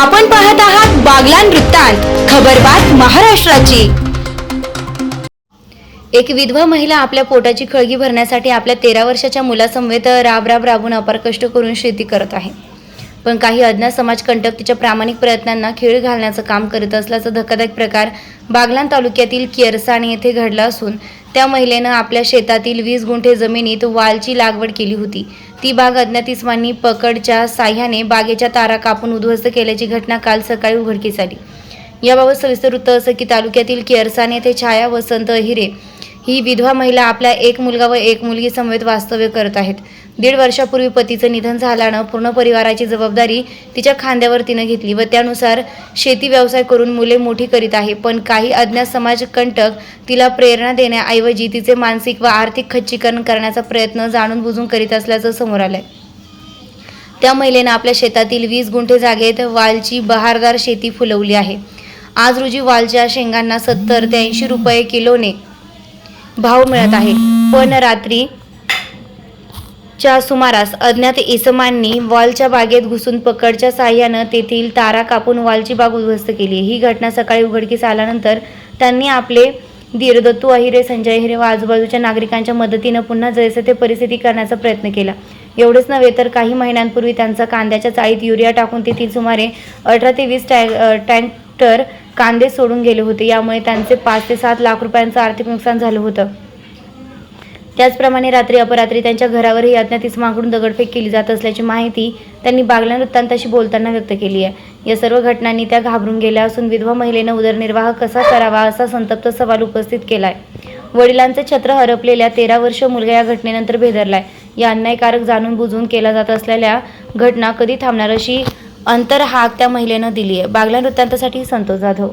आपण पाहत आहात बागलान वृत्तांत खबरबात महाराष्ट्राची. एक विधवा महिला आपल्या पोटाची खळगी भरण्यासाठी आपल्या तेरा वर्षाच्या मुलासमवेत राब राब राबून अपार कष्ट करून शेती करत आहे. पण काही अज्ञात समाजकंटक तिच्या प्रामाणिक प्रयत्नांना खेळ घालण्याचं काम करत असल्याचा धक्कादायक प्रकार बागलान तालुक्यातील केरसाणी येथे घडला असून त्या महिलेनं आपल्या शेतातील वीस गुंठे जमिनीत वालची लागवड केली होती. ती बाग अज्ञात इस्मांनी पकडच्या साह्याने बागेच्या तारा कापून उद्ध्वस्त केल्याची घटना काल सकाळी उघडकीस आली. याबाबत सविस्तर वृत्त असं की तालुक्यातील केरसाने येथे छाया वसंत अहिरे ही विधवा महिला आपल्या एक मुलगा व एक मुलगी समवेत वास्तव्य करत आहेत. दीड वर्षापूर्वी पतीचं निधन झाल्यानं पूर्ण परिवाराची जबाबदारी तिच्या खांद्यावर तिनं घेतली व त्यानुसार शेती व्यवसाय करून मुले मोठी करीत आहे. पण काही अज्ञात समाजकंटक तिला प्रेरणा देण्याऐवजी तिचे मानसिक व आर्थिक खच्चीकरण करण्याचा प्रयत्न जाणून बुजून करीत असल्याचं समोर आलंय. त्या महिलेनं आपल्या शेतातील वीस गुंठे जागेत वालची बहारदार शेती फुलवली आहे. आज रोजी वालच्या शेंगांना सत्तर ते ऐंशी रुपये किलोने भाव मिळत आहे. पण रात्री च्या सुमारास अज्ञात इसमांनी वॉलच्या बागेत घुसून पकडच्या साह्यानं तेथील तारा कापून वॉलची बाग उद्ध्वस्त केली. ही घटना सकाळी उघडकीस आल्यानंतर त्यांनी आपले धीर दत्तू अहिरे संजय हिरे व आजूबाजूच्या नागरिकांच्या मदतीनं पुन्हा जैसे ते परिस्थिती करण्याचा प्रयत्न केला. एवढेच नव्हे तर काही महिन्यांपूर्वी त्यांचा कांद्याच्या चाळीत युरिया टाकून तेथील सुमारे अठरा ते वीस टॅ अ, टँकर कांदे सोडून गेले होते. यामुळे त्यांचे पाच ते सात लाख रुपयांचं आर्थिक नुकसान झालं होतं. त्याचप्रमाणे रात्री अपरात्री त्यांच्या घरावरही अज्ञात इसमाकडून दगडफेक केली जात असल्याची माहिती त्यांनी बागला वृत्तांताशी बोलताना व्यक्त केली आहे. या सर्व घटनांनी त्या घाबरून गेल्या असून विधवा महिलेनं उदरनिर्वाह कसा करावा असा संतप्त सवाल उपस्थित केलाय. वडिलांचे छत्र हरपलेल्या तेरा वर्ष मुलगा या घटनेनंतर भेदरलाय. या अन्यायकारक जाणून बुजून केला जात असलेल्या घटना कधी थांबणार अशी अंतरहाक त्या महिलेनं दिली आहे बागला वृत्तांतासाठी संतोष जाधव.